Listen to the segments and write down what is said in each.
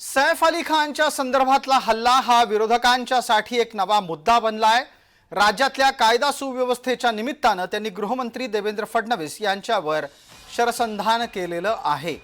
सैफ अली खानच्या संदर्भातला हल्ला हा विरोधकांच्यासाठी एक नवा मुद्दा बनलाय. राज्यातल्या कायदा सुव्यवस्थेच्या निमित्तानं त्यांनी गृहमंत्री देवेंद्र फडणवीस यांच्यावर शरसंधान केलेलं आहे.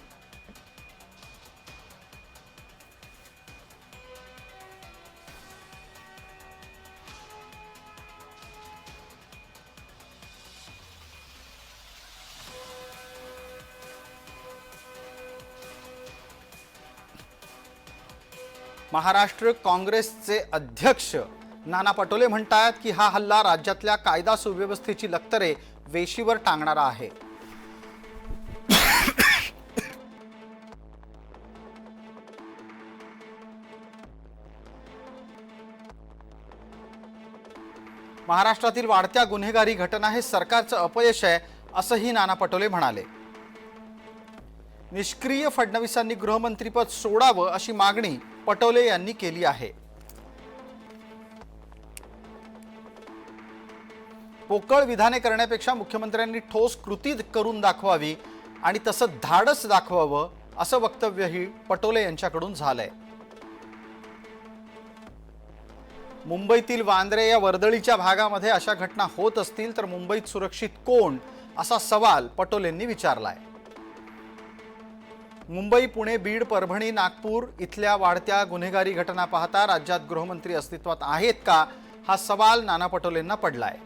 महाराष्ट्र काँग्रेसचे अध्यक्ष नाना पटोले म्हणतात की हा हल्ला राज्यातल्या कायदा सुव्यवस्थेची लक्तरे वेशीवर टांगणारा आहे. महाराष्ट्रातील वाढत्या गुन्हेगारी घटना हे सरकारचं अपयश आहे असंही नाना पटोले म्हणाले. निष्क्रिय फडणवीसांनी गृहमंत्रीपद सोडावं अशी मागणी पटोले यांनी केली आहे. पोकळ विधाने करण्यापेक्षा मुख्यमंत्र्यांनी ठोस कृती करून दाखवावी आणि तसं धाडस दाखवावं असं वक्तव्यही पटोले यांच्याकडून झालंय. मुंबईतील वांद्रे या वर्दळीच्या भागामध्ये अशा घटना होत असतील तर मुंबईत सुरक्षित कोण असा सवाल पटोलेंनी विचारलाय. मुंबई पुणे बीड परभणी नागपूर इथल्या वाढत्या गुन्हेगारी घटना पाहता राज्यात गृहमंत्री अस्तित्वात आहेत का हा सवाल नाना पटोलेंना पडलाय.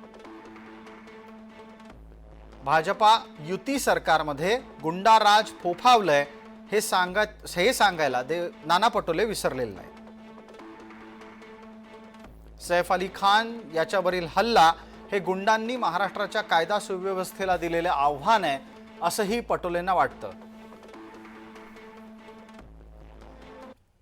भाजपा युती सरकारमध्ये गुंडाराज फोफावलंय हे सांगा हे सांगायला दे नाना पटोले विसरलेले नाही सैफ अली खान याच्यावरील हल्ला हे गुंडांनी महाराष्ट्राच्या कायदा सुव्यवस्थेला दिलेले आव्हान आहे असंही पटोलेंना वाटतं.